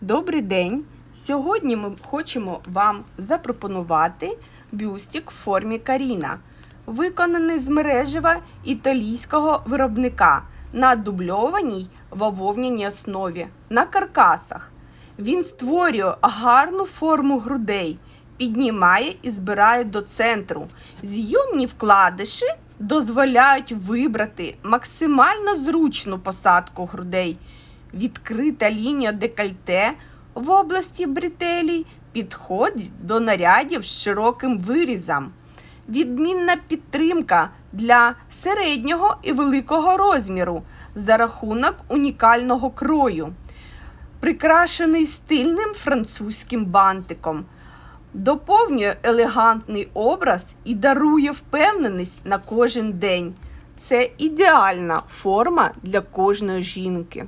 Добрий день! Сьогодні ми хочемо вам запропонувати бюстик в формі Каріна, виконаний з мережева італійського виробника на дубльованій вововняній основі на каркасах. Він створює гарну форму грудей, піднімає і збирає до центру. Зйомні вкладиші дозволяють вибрати максимально зручну посадку грудей. Відкрита лінія декольте в області бретелій підходить до нарядів з широким вирізом. Відмінна підтримка для середнього і великого розміру за рахунок унікального крою, прикрашений стильним французьким бантиком. Доповнює елегантний образ і дарує впевненість на кожен день. Це ідеальна форма для кожної жінки.